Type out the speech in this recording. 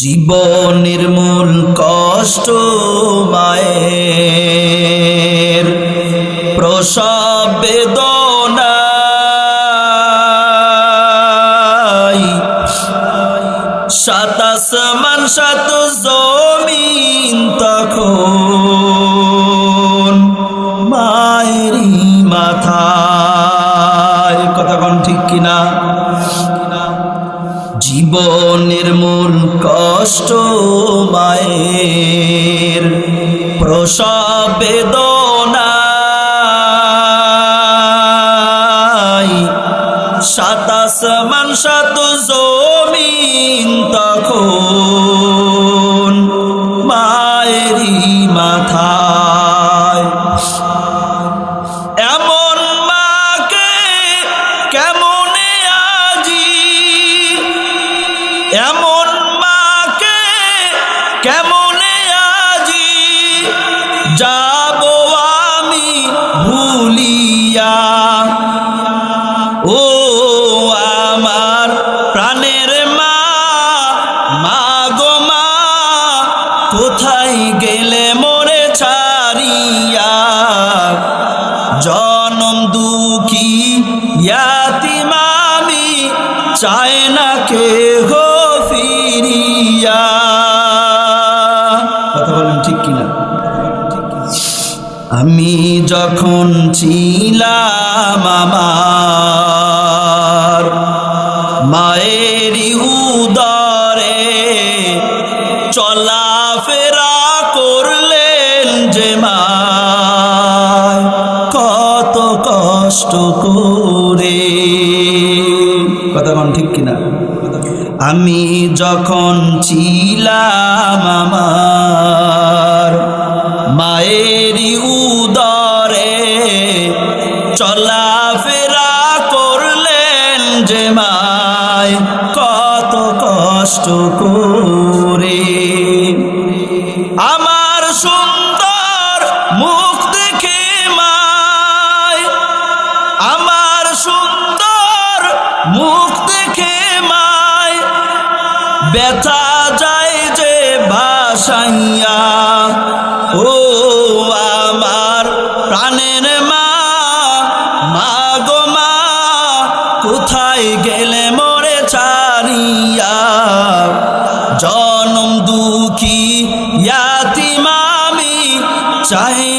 জীবনের মূল কষ্ট মায়ের। প্রসব বেদনায় সাতাশ মান সাত জমিন তখন মায়েরই মাথায়। কথা কন ঠিক কিনা? জীবনের মূল কষ্ট মায়ের প্রসব বেদনায় সাতাশ মান সাত জমিন তখন মায়েরই মাথায়। কোথায় গেলে মোরে ছাড়িয়া? জনম দুঃখী ইয়াতিমামি চায় না কে গো ফিরিয়া। কথা বলেন ঠিক কিনা? আমি যখন ছিলাম আমার মায়েরই চলাফেরা করলেন যে কত কষ্ট করে। কথা কোন ঠিক কিনা? আমি যখন ছিলাম আমার মায়েরই উদরে চলাফেরা করলেন যে মায়। কষ্ট করে। আমার সুন্দর মুখ দেখে মায়। আমার সুন্দর মুখ দেখে মায়। ব্যথা যায় যে ভাসাইয়া ইয়াতিমামি চাই